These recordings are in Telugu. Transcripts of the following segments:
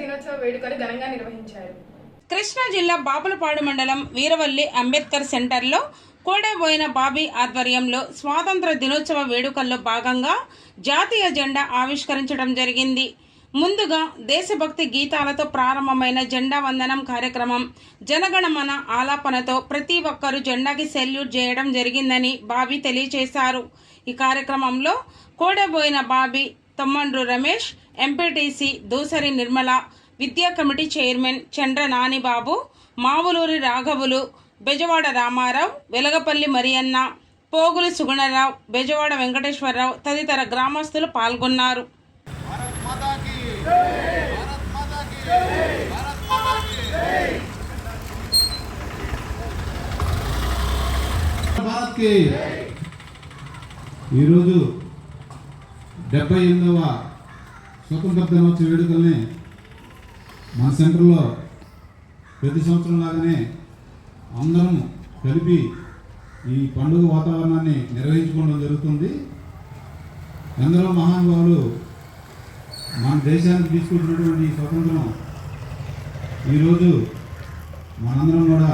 దినోత్సవ వేడుకలు ఘనంగా నిర్వహించారు. కృష్ణా జిల్లా బాపులపాడు మండలం వీరవల్లి అంబేద్కర్ సెంటర్లో కోడేబోయిన బాబీ ఆధ్వర్యంలో స్వాతంత్ర దినోత్సవ వేడుకల్లో భాగంగా జాతీయ జెండా ఆవిష్కరించడం జరిగింది. ముందుగా దేశభక్తి గీతాలతో ప్రారంభమైన జెండా వందనం కార్యక్రమం జనగణమన ఆలాపనతో ప్రతి ఒక్కరూ జెండాకి సెల్యూట్ చేయడం జరిగిందని బాబీ తెలియజేశారు. ఈ కార్యక్రమంలో కోడెబోయిన బాబీ తొమ్మండ్రు రమేష్ ఎంపీటీసీ దూసరి నిర్మల విద్యా కమిటీ చైర్మన్ చంద్ర నానిబాబు మావులూరి రాఘవులు బెజవాడ రామారావు వెలగపల్లి మరియన్న పోగులు సుగుణరావు బెజవాడ వెంకటేశ్వరరావు తదితర గ్రామస్తులు పాల్గొన్నారు. ఈరోజు డెబ్బై ఎనిమిదవ స్వతంత్ర దినోత్సవ వేడుకల్ని మన సెంటర్లో ప్రతి సంవత్సరం లాగానే అందరం కలిపి ఈ పండుగ వాతావరణాన్ని నిర్వహించుకోవడం జరుగుతుంది. ఎందరో మహానుభావులు మన దేశానికి తీసుకుంటున్నటువంటి ఈ స్వతంత్రం ఈరోజు మనందరం కూడా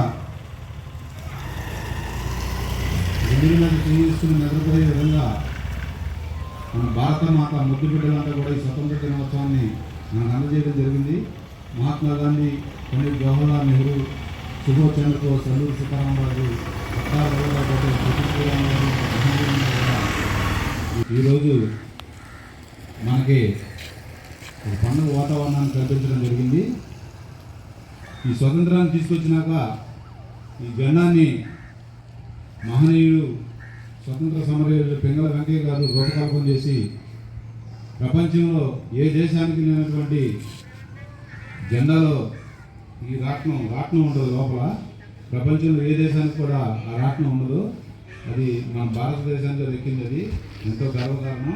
గుండెల మీద నిద్రపోయే విధంగా మన భారత మాత ముద్దు బిడ్డలంతా కూడా ఈ స్వతంత్ర దినోత్సవాన్ని మనకు అందజేయడం జరిగింది. మహాత్మా గాంధీ పండిత్ జవహర్లాల్ నెహ్రూ సుభాష్ చంద్రబోస్ అల్లూరి సీతారామరాజు ఈరోజు మనకి ఒక పండుగ వాతావరణాన్ని కల్పించడం జరిగింది. ఈ స్వతంత్రాన్ని తీసుకొచ్చినాక ఈ జెండాన్ని మహనీయుడు స్వతంత్ర సమరయోధులు పింగళ వెంకయ్య గారు రూపకల్పన చేసి ప్రపంచంలో ఏ దేశానికి లేనటువంటి జెండాలో ఈ రాట్నం రాట్నం ఉండదు లోపల. ప్రపంచంలో ఏ దేశానికి కూడా ఆ రాట్నం ఉండదు. అది మన భారతదేశానికి దక్కింది అది ఎంతో గర్వకారణం.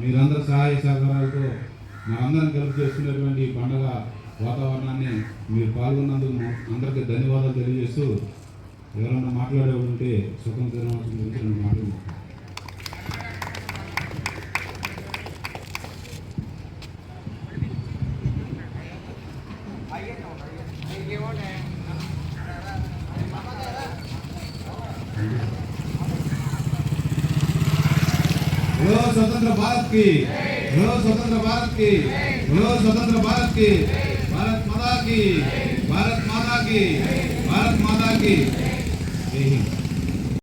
మీరందరూ సహాయ సహకారాలతో మనందరం కలిపి చేసుకునేటువంటి ఈ పండగ వాతావరణాన్ని మీరు పాల్గొన్నందుకు అందరికీ ధన్యవాదాలు తెలియజేస్తూ ఎవరైనా మాట్లాడే ఉంటే స్వతంత్ర దినోత్సవం గురించి రెండు మాటలు बोलो स्वतंत्र भारत की बोलो स्वतंत्र भारत की बोलो स्वतंत्र भारत की भारत माता की भारत माता की भारत माता की Ei.